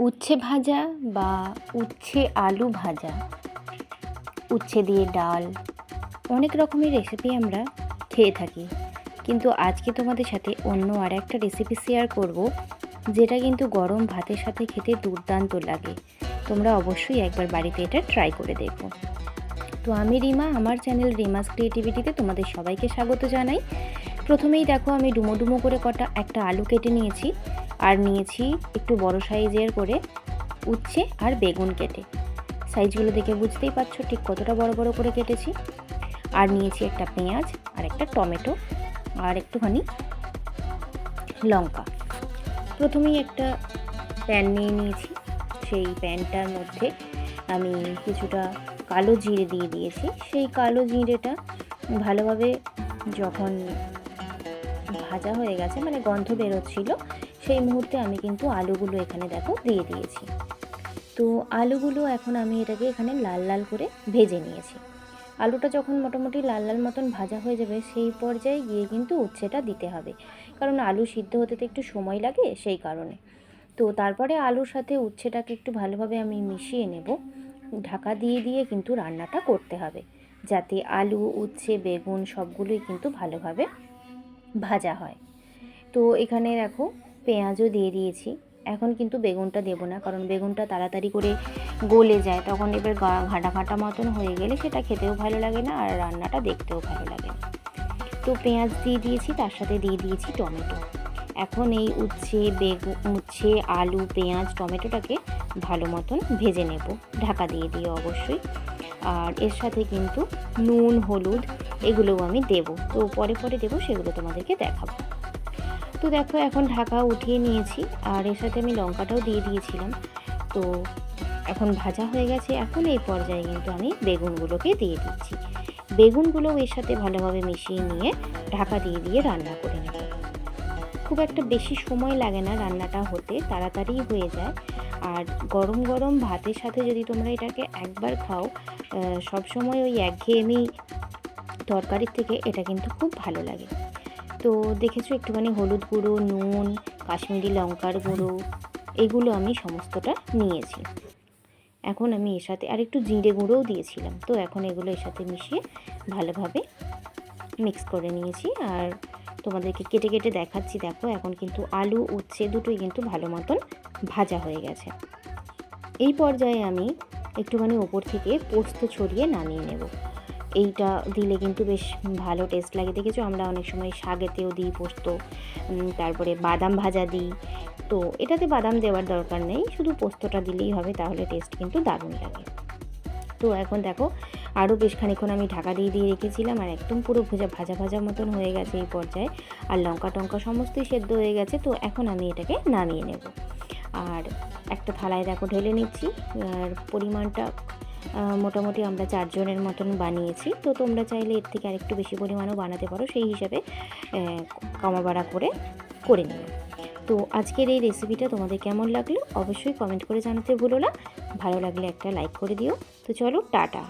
উচ্ছে ভাজা বা উচ্ছে আলু ভাজা। উচ্ছে দিয়ে ডাল, অনেক রকমের রেসিপি আমরা খেয়ে থাকি। কিন্তু আজকে তোমাদের সাথে অন্য আর একটা রেসিপি শেয়ার করব, যেটা কিন্তু গরম ভাতের সাথে খেতে দুর্দান্ত লাগে। তোমরা অবশ্যই একবার বাড়িতে এটা ট্রাই করে দেখো। তো আমি রিমা, আমার চ্যানেল রিমাস ক্রিয়েটিভিটিতে তোমাদের সবাইকে স্বাগত জানাই। প্রথমেই দেখো, আমি ডুমো ডুমো করে কটা একটা আলু কেটে নিয়েছি। আর নিয়েছি একটু বড় সাইজের করে উচ্ছে আর বেগুন কেটে। সাইজগুলো দেখে বুঝতেই পারছ ঠিক কতটা বড় বড় করে কেটেছি। আর নিয়েছি একটা পেঁয়াজ আর একটা টমেটো আর একটুখানি লঙ্কা। প্রথমেই একটা প্যান নিয়ে নিয়েছি। সেই প্যানটার মধ্যে আমি কিছুটা কালো জিরে দিয়ে দিয়েছি। সেই কালো জিরেটা ভালোভাবে যখন ভাজা হয়ে গেছে মানে গন্ধ বেরোচ্ছিল সেই মুহূর্তে আমি কিন্তু আলুগুলো এখানে দেখো দিয়ে দিয়েছি। তো আলুগুলো এখন আমি এটাকে এখানে লাল লাল করে ভেজে নিয়েছি। আলুটা যখন মোটামুটি লাল লাল মতন ভাজা হয়ে যাবে সেই পর্যায়ে গিয়ে কিন্তু উচ্ছেটা দিতে হবে। কারণ আলু সিদ্ধ হতে তো একটু সময় লাগে সেই কারণে। তো তারপরে আলুর সাথে উচ্ছেটাকে একটু ভালোভাবে আমি মিশিয়ে নেব। ঢাকা দিয়ে দিয়ে কিন্তু রান্নাটা করতে হবে। যাতে আলু, উচ্ছে, বেগুন সবগুলোই কিন্তু ভালোভাবে ভাজা হয়। তো এখানে দেখো পেঁয়াজও দিয়ে দিয়েছি। এখন কিন্তু বেগুনটা দেবো না, কারণ বেগুনটা তাড়াতাড়ি করে গলে যায়। তখন এবার ঘাঁটা ঘাঁটা মতন হয়ে গেলে সেটা খেতেও ভালো লাগে না আর রান্নাটা দেখতেও ভালো লাগে না। তো পেঁয়াজ দিয়ে দিয়েছি, তার সাথে দিয়ে দিয়েছি টমেটো। এখন এই উচ্ছে বেগুন উচ্ছে, আলু, পেঁয়াজ, টমেটোটাকে ভালো মতন ভেজে নেব। ঢাকা দিয়ে দিয়ে অবশ্যই। আর এর সাথে কিন্তু নুন, হলুদ এগুলোও আমি দেব। তো পরে পরে দেবো, সেগুলো তোমাদেরকে দেখাবো। তো দেখো, এখন ঢাকা উঠিয়ে নিয়েছি আর এর সাথে আমি লঙ্কাটাও দিয়ে দিয়েছিলাম। তো এখন ভাজা হয়ে গেছে। এখন এই পর্যায়ে কিন্তু আমি বেগুনগুলোকে দিয়ে দিচ্ছি। বেগুনগুলো এর সাথে ভালোভাবে মিশিয়ে নিয়ে ঢাকা দিয়ে দিয়ে রান্না করে নেব। খুব একটা বেশি সময় লাগে না রান্নাটা হতে, তাড়াতাড়ি হয়ে যায়। আর গরম গরম ভাতের সাথে যদি তোমরা এটাকে একবার খাও সব সময় ওই একঘেয়েমি তরকারির থেকে এটা কিন্তু খুব ভালো লাগে। তো দেখেছ একটুখানি হলুদ গুঁড়ো, নুন, কাশ্মীরি লঙ্কার গুঁড়ো, এগুলো আমি সমস্তটা নিয়েছি। এখন আমি এর সাথে আর একটু জিরে গুঁড়োও দিয়েছিলাম। তো এখন এগুলো এর সাথে মিশিয়ে ভালোভাবে মিক্স করে নিয়েছি। আর তোমাদেরকে কেটে কেটে দেখাচ্ছি, দেখো এখন কিন্তু আলু, উচ্ছে দুটোই কিন্তু ভালো মতন ভাজা হয়ে গেছে। এই পর্যায়ে আমি একটুখানি ওপর থেকে পোস্ত ছড়িয়ে নামিয়ে নেব। এইটা দিলে কিন্তু বেশ ভালো টেস্ট লাগে। দেখেছ? আমরা অনেক সময় শাকেতেও দিই পোস্ত তারপরে বাদাম ভাজা দিই। তো এটাতে বাদাম দেওয়ার দরকার নেই, শুধু পোস্তটা দিলেই হবে, তাহলে টেস্ট কিন্তু দারুণ লাগে। তো এখন দেখো আরও বেশ খানিক্ষণ আমি ঢাকা দিয়ে দিয়ে রেখেছিলাম, আর একদম পুরো ভুজা, ভাজা ভাজা মতন হয়ে গেছে এই পর্যায়ে। আর লঙ্কা টঙ্কা সমস্তই সেদ্ধ হয়ে গেছে, তো এখন আমি এটাকে নামিয়ে নেব। আর একটা থালায় দেখো ঢেলে নিচ্ছি, আর পরিমাণটা মোটামুটি আমরা চারজনের মতন বানিয়েছি। তো তোমরা চাইলে এর থেকে আরেকটু বেশি পরিমাণও বানাতে পারো। সেই হিসাবে কামাবাড়া বাড়া করে করে নেবে তো আজকের এই রেসিপিটা তোমাদের কেমন লাগল? অবশ্যই কমেন্ট করে জানাতে ভুলো না। ভালো লাগলে একটা লাইক করে দিও। তো চলো, টাটা।